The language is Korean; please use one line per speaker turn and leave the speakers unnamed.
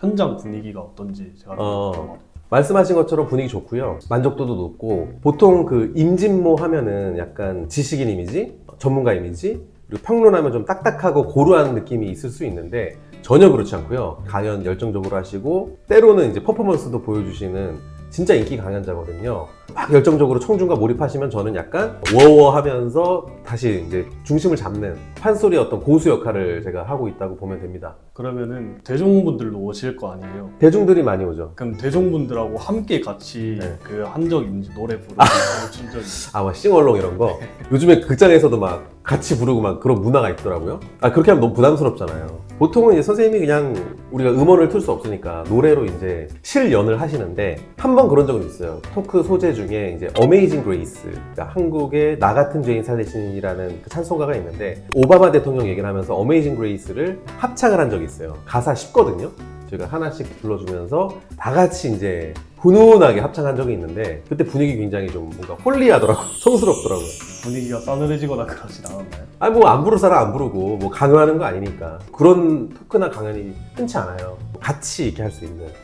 현장 분위기가 어떤지 제가 좀
어. 말씀하신 것처럼 분위기 좋고요. 만족도도 높고 보통 그 임진모 하면은 약간 지식인 이미지, 전문가 이미지, 그리고 평론하면 좀 딱딱하고 고루한 느낌이 있을 수 있는데 전혀 그렇지 않고요. 강연 열정적으로 하시고 때로는 이제 퍼포먼스도 보여주시는 진짜 인기 강연자거든요. 막 열정적으로 청중과 몰입하시면 저는 약간 워워 하면서 다시 이제 중심을 잡는 판소리의 어떤 고수 역할을 제가 하고 있다고 보면 됩니다.
그러면은 대중분들도 오실 거 아니에요?
대중들이 많이 오죠.
그럼 대중분들하고 함께 같이
네.
그한 적이 있는지 노래 부르고 춘 적이
아, 막 싱얼롱 이런 거. 요즘에 극장에서도 막 같이 부르고 막 그런 문화가 있더라고요. 아, 그렇게 하면 너무 부담스럽잖아요. 보통은 이제 선생님이 그냥 우리가 음원을 틀 수 없으니까 노래로 이제 실연을 하시는데 한 번 그런 적은 있어요. 토크 소재 중에 이제 어메이징 그레이스. 그러니까 한국의 나 같은 죄인 살리신이라는 그 찬송가가 있는데 오바마 대통령 얘기를 하면서 어메이징 그레이스를 합창을 한 적이 있어요. 가사 쉽거든요. 저희가 하나씩 불러주면서 다 같이 이제 훈훈하게 합창한 적이 있는데 그때 분위기 굉장히 좀 뭔가 홀리하더라고요. 성스럽더라고요.
분위기가 싸늘해지거나 그러진 않았나요?
아니 뭐 안 부를 사람 안 부르고 뭐 강요하는 거 아니니까 그런 토크나 강연이 흔치 않아요. 같이 이렇게 할 수 있는